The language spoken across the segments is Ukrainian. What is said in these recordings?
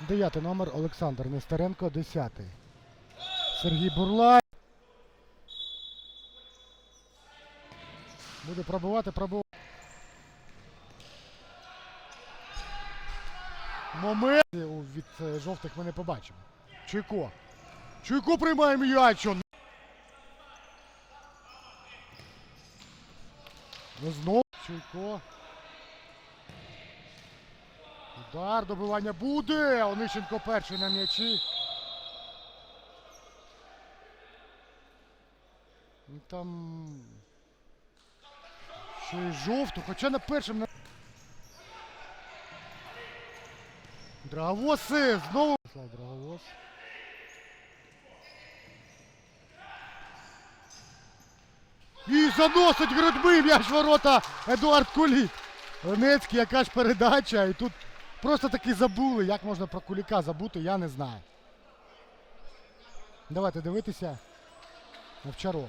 Дев'ятий номер Олександр Нестеренко, десятий. Сергій Бурлай. Буде пробувати, пробувати. Момент від е, жовтих ми не побачимо. Чуйко. Чуйко приймає м'яч. Ну знову Чуйко. Удар, добивання буде. Онищенко перший на м'ячі. Ну, Там ще й жовту, хоча на першому на... Драговоси! Знову Драговоз. І заносить грудьми м'яч ворота Едуард Кулік. Ленецький, яка ж передача, і тут просто таки забули. Як можна про Куліка забути, я не знаю. Давайте дивитися. Овчаров.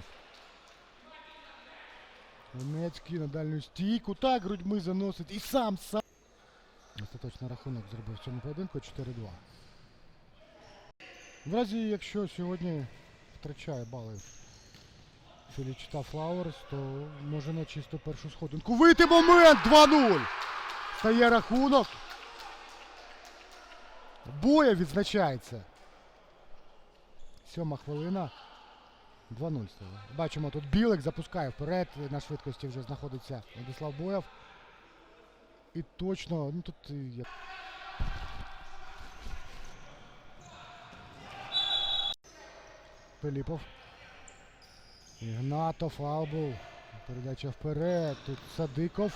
Ленецький на дальню стійку. Так, грудьми заносить. І сам сам. Остаточний рахунок зробив в цьому поєдинку 4-2. В разі, якщо сьогодні втрачає бали Філічта Флауерс, то може на чисто першу сходинку. Вийти момент! 2-0! Стає рахунок. Боя відзначається. Сьома хвилина. 2-0 стало. Бачимо, тут Білик запускає вперед. На швидкості вже знаходиться Владислав Боєв. І точно, ну тут і я. Пиліпов. Ігнатов, Албул. Передача вперед. Тут Садиков.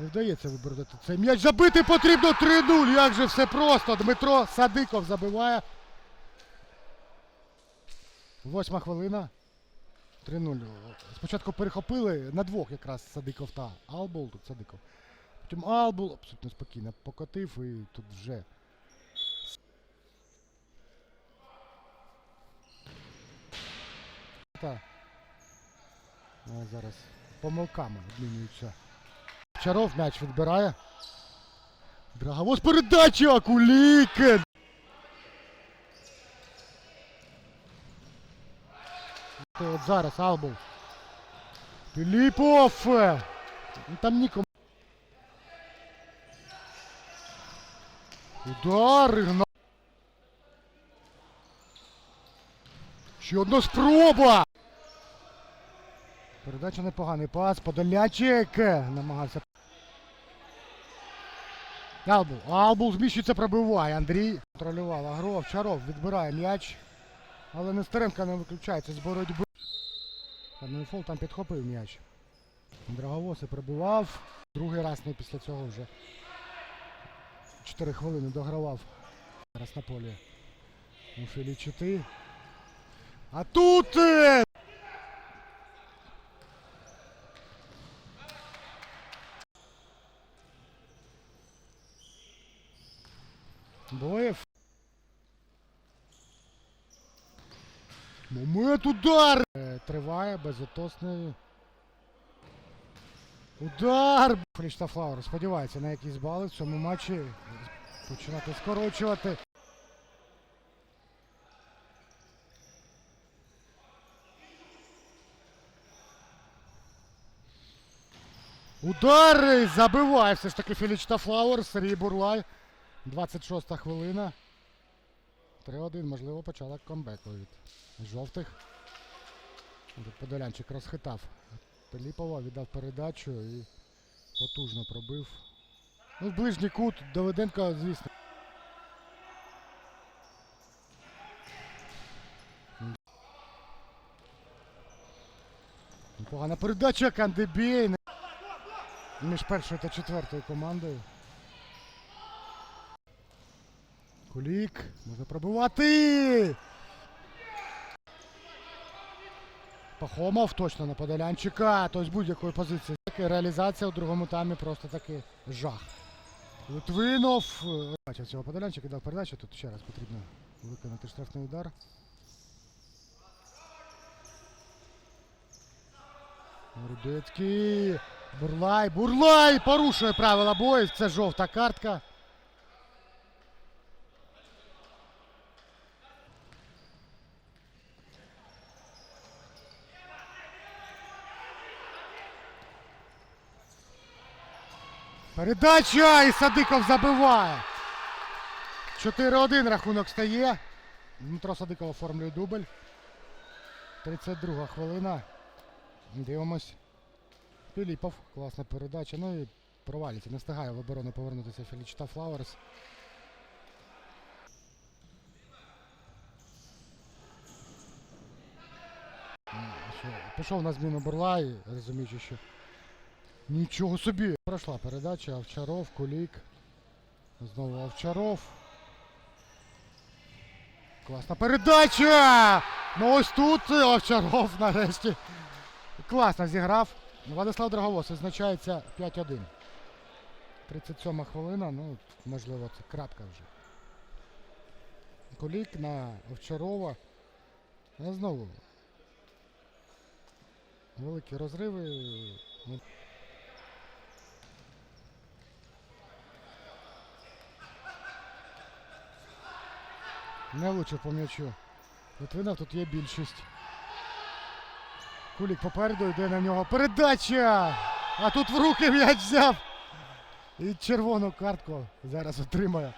Не вдається виборотити цей м'яч. Забити потрібно 3-0. Як же все просто. Дмитро Садиков забиває. Восьма хвилина. 3-0. Спочатку перехопили на двох якраз Садиков та Албул. Тут Садиков. Потім Албул абсолютно спокійно покотив і тут вже. Та. Зараз помилками обмінюються. Чаров м'яч відбирає. Драговоз передача! Кулікін! От зараз Албул. Філіпов! Ну, Там нікому. Удар! Ще одна спроба! Передача непоганий пас. Подолячик намагався. Албул. Албул зміщується, пробиває. Андрій контролював Агров. Чаров відбирає м'яч. Але Нестеренко не виключається з боротьби. Фол там підхопив м'яч. Драговоси пробивав. Другий раз не після цього вже. 4 хвилини догравав. Зараз на полі. У Філічити. А тут! Боєв. Момент удар! Е, Триває безотосний. Удар! Флічта Флауер сподівається на якісь бали в цьому матчі. Починати скорочувати. Удар! Забиває все ж таки Філічта Флауер, Сергій Бурлай. 26 хвилина. 3-1, можливо, початок комбеку від жовтих. Подолянчик розхитав Пиліпова, віддав передачу і потужно пробив. Ну, ближній кут Давиденко, звісно. Непогана передача Кандебій. Між першою та четвертою командою. Кулік. Можна пробивати. Пахомов точно на Подолянчика. Тобто будь-якої позиції. Таки реалізація у другому таймі просто таки жах. Литвинов. Бачив цього Подолянчика, дав передачу. Тут ще раз потрібно виконати штрафний удар. Рудецький. Бурлай. Бурлай! Порушує правила бою. Це жовта картка. Передача! І Садиков забиває. 4-1 рахунок стає. Дмитро Садиков оформлює дубль. 32 хвилина. Дивимось. Філіпов. Класна передача. Ну і провалюється. Не встигає в оборону повернутися Фелічта Флауерс. Пішов на зміну Бурлай, розуміючи, що нічого собі. Пройшла передача, Овчаров, Кулік. Знову Овчаров. Класна передача! Ну ось тут Овчаров нарешті. Класно зіграв. Владислав Драговоз відзначається 5-1. 37 хвилина, ну, можливо, це крапка вже. Кулік на Овчарова. Знову. Великі розриви. Не влучив по м'ячу. Литвинов тут є більшість. Кулік попереду йде на нього. Передача! А тут в руки м'яч взяв. І червону картку зараз отримає.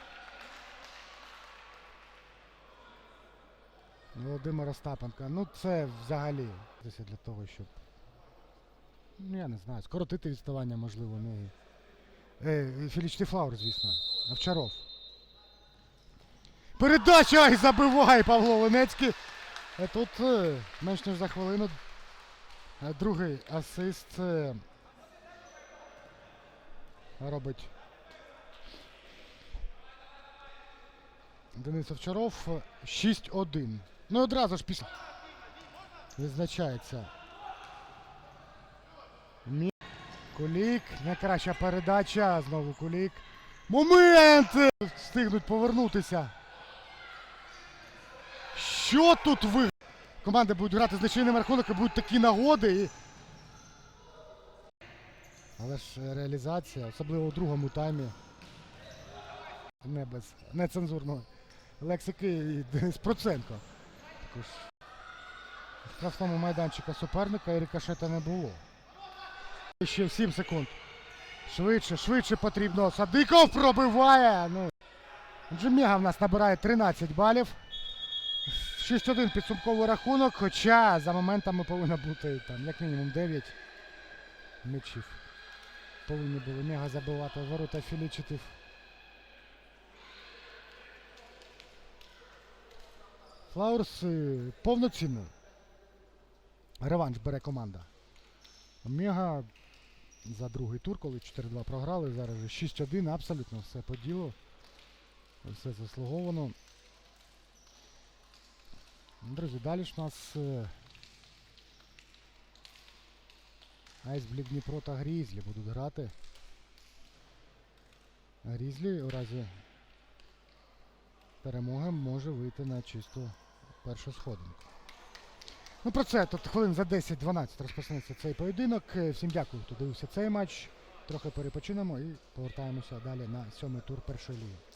Володимир Остапенко. Ну це взагалі для того, щоб. Ну, я не знаю, скоротити відставання, можливо, не. Філіч Тифлаур, звісно. Овчаров. Передача і забиває Павло Ленецький. Е, Тут е, менш ніж за хвилину. Е, Другий асист робить Денис Овчаров. Е, 6-1. Ну і одразу ж після відзначається. Кулік. Найкраща передача. Знову Кулік. Момент! Встигнуть повернутися. Що тут ви? Команди будуть грати з нічийним рахунком, будуть такі нагоди. І... Але ж реалізація, особливо у другому таймі. Не без нецензурної лексики і Денис Проценко. Також в штрафному майданчика суперника і рикошета не було. Ще 7 секунд. Швидше, швидше потрібно. Садиков пробиває. Ну. Джемега в нас набирає 13 балів. 6-1 підсумковий рахунок, хоча за моментами повинно бути там як мінімум 9 м'ячів. Повинні були мега забивати ворота Філічитів. Флаурс е, повноцінно. Реванш бере команда. Мега за другий тур, коли 4-2 програли, зараз же 6-1, абсолютно все по ділу. Все заслуговано. Друзі, далі ж у нас е, Айсблік Дніпро та Грізлі будуть грати. Грізлі у разі перемоги може вийти на чисту першу сходинку. Ну про це тут хвилин за 10-12 розпочнеться цей поєдинок. Е, Всім дякую, хто дивився цей матч. Трохи перепочинемо і повертаємося далі на сьомий тур першої ліги.